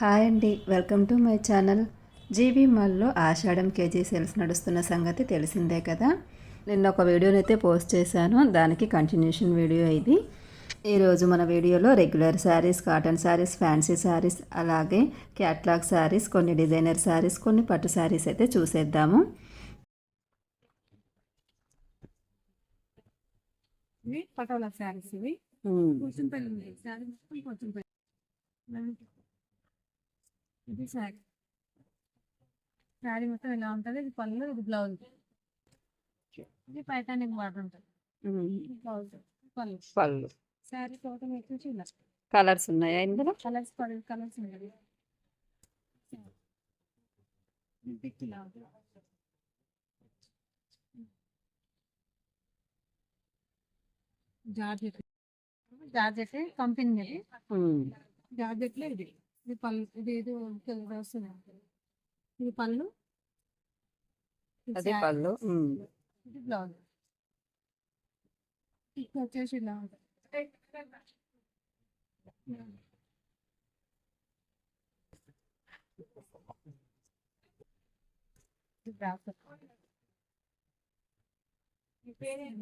Hi అండి. Welcome to my channel. GV మాల్లో Ashadham KG sales నడుస్తున్న సంగతి తెలిసిందే కదా. నిన్న ఒక వీడియోనైతే పోస్ట్ చేశాను. దానికి కంటిన్యూషన్ వీడియో ఇది. ఈరోజు మన వీడియోలో regular saris cotton saris fancy saris అలాగే క్యాట్లాగ్ శారీస్ కొన్ని డిజైనర్ శారీస్ కొన్ని పట్టు శారీస్ అయితే చూసేద్దాము. పటోలా శారీస్ ఇవి. కొంచెం ఇది శారీ శారీ మొత్తం ఇలా ఉంటుంది. ఇది పళ్ళు ఇది బ్లౌజ్ ఇది పైతానికి బార్డర్ ఉంటుంది. బ్లౌజ్ పళ్ళు. పళ్ళు. శారీ టోటల్ ఇలా. కలర్స్ ఉన్నాయా ఇందులో? కలర్స్ కలర్స్ ఉన్నాయి. జార్జెట్. జార్జెట్ కంపెనీ జార్జెట్లో ఇది. ఇది పళ్ళు ఇది ఇది ఇది వస్తుంది ఇది పళ్ళు. అది పళ్ళు ఇది బ్లౌజ్. వచ్చేసి ఇలా ఉంటుంది.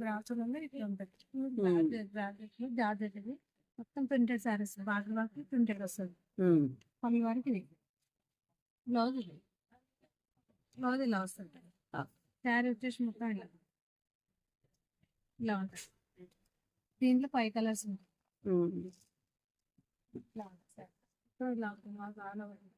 బ్రాసర్ ఉంది ఇట్లా ఉంటుంది. జార్జెట్ జార్జెట్ ఇది. మొత్తం ప్రింటెడ్ శారీస్ బార్డర్ వరకు ప్రింటెడ్ వస్తుంది. పని వరకు బ్లౌజ్ బ్లౌజ్ ఇలా వస్తుంది. శారీ వచ్చేసి మొత్తం ఇలా. ఇలా ఉంటుంది దీంట్లో ఫైవ్ కలర్స్ ఉంటాయి. ఉంటుంది సో ఇలా ఉంటుంది మాకు ఉంది.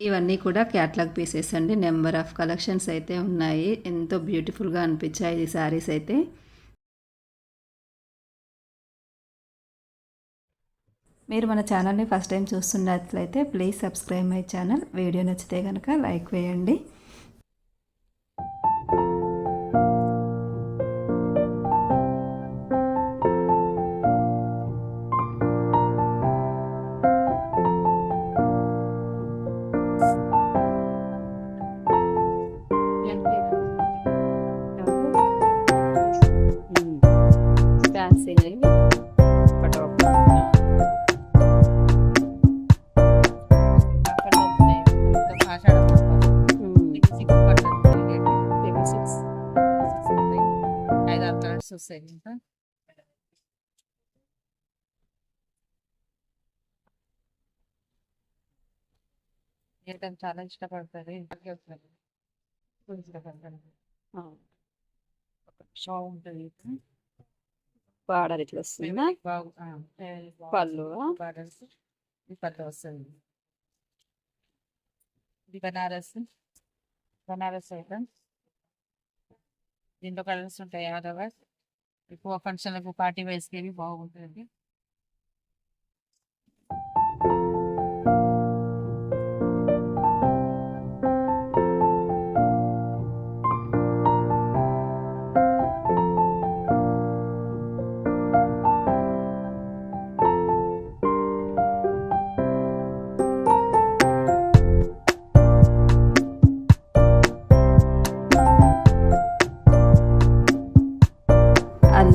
ఇవన్నీ కూడా క్యాట్లాగ్ పీసెస్ అండి. నెంబర్ ఆఫ్ కలెక్షన్స్ అయితే ఉన్నాయి. ఎంతో బ్యూటిఫుల్గా అనిపించాయి ఈ శారీస్ అయితే. మీరు మన ఛానల్ని ఫస్ట్ టైం చూస్తున్నట్లయితే please subscribe my channel video నచ్చితే కనుక లైక్ వేయండి. వస్తాయి ఇంకా ఏంటంటే చాలా ఇష్టపడతారు బాగుంటుంది బార్డర్ ఇట్లా వస్తుందా పళ్ళు బార్డర్స్ పట్టు వస్తుంది ఇది బనారస్ బనారస్ ఐటమ్ దీంట్లో కలర్స్ ఉంటాయి యాదవ ఎక్కువ ఫంక్షన్లకు పార్టీ వేస్కి ఇవి బాగుంటుంది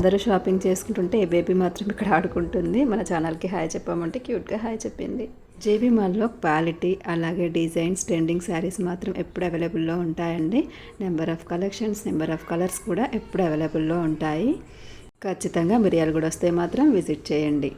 అందరూ షాపింగ్ చేసుకుంటుంటే ఏ బేబీ మాత్రం ఇక్కడ ఆడుకుంటుంది. మన ఛానల్కి హాయ్ చెప్పామంటే క్యూట్గా హాయ్ చెప్పింది. జేబీ మాల్లో క్వాలిటీ అలాగే డిజైన్స్ ట్రెండింగ్ శారీస్ మాత్రం ఎప్పుడు అవైలబుల్లో ఉంటాయండి. Number of collections number of colours కూడా ఎప్పుడు అవైలబుల్లో ఉంటాయి. ఖచ్చితంగా మిరియాలు కూడా వస్తే మాత్రం విజిట్ చేయండి.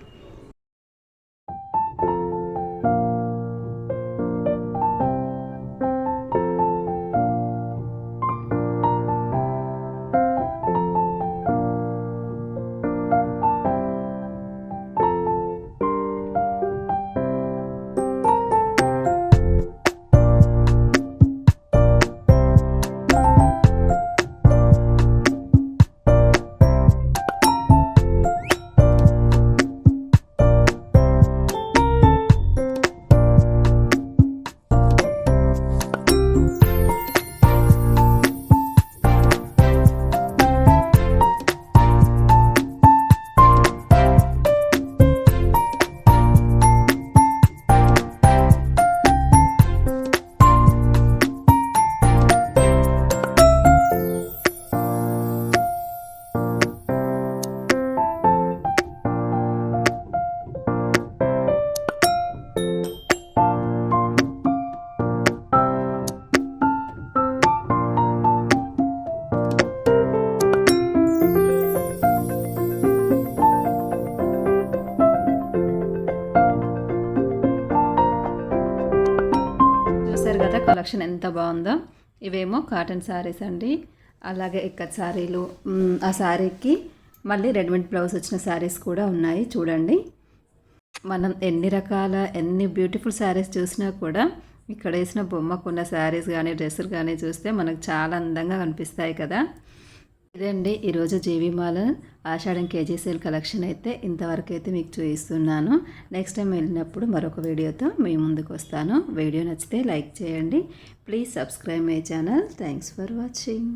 కలెక్షన్ ఎంత బాగుందో ఇవేమో కాటన్ శారీస్ అండి. అలాగే ఇక్కడ శారీలు ఆ శారీకి మళ్ళీ రెడీమేడ్ బ్లౌజ్ వచ్చిన శారీస్ కూడా ఉన్నాయి. చూడండి. మనం ఎన్ని రకాల ఎన్ని బ్యూటిఫుల్ శారీస్ చూసినా కూడా ఇక్కడ వేసిన బొమ్మకున్న శారీస్ కానీ డ్రెస్సులు కానీ చూస్తే మనకు చాలా అందంగా కనిపిస్తాయి కదా. ఇదండి ఈరోజు GV mall Ashadham KG sale collection అయితే ఇంతవరకు అయితే మీకు చూపిస్తున్నాను. నెక్స్ట్ టైం వెళ్ళినప్పుడు మరొక వీడియోతో మీ ముందుకు వస్తాను. వీడియో నచ్చితే లైక్ చేయండి. Please subscribe my channel. Thanks for watching.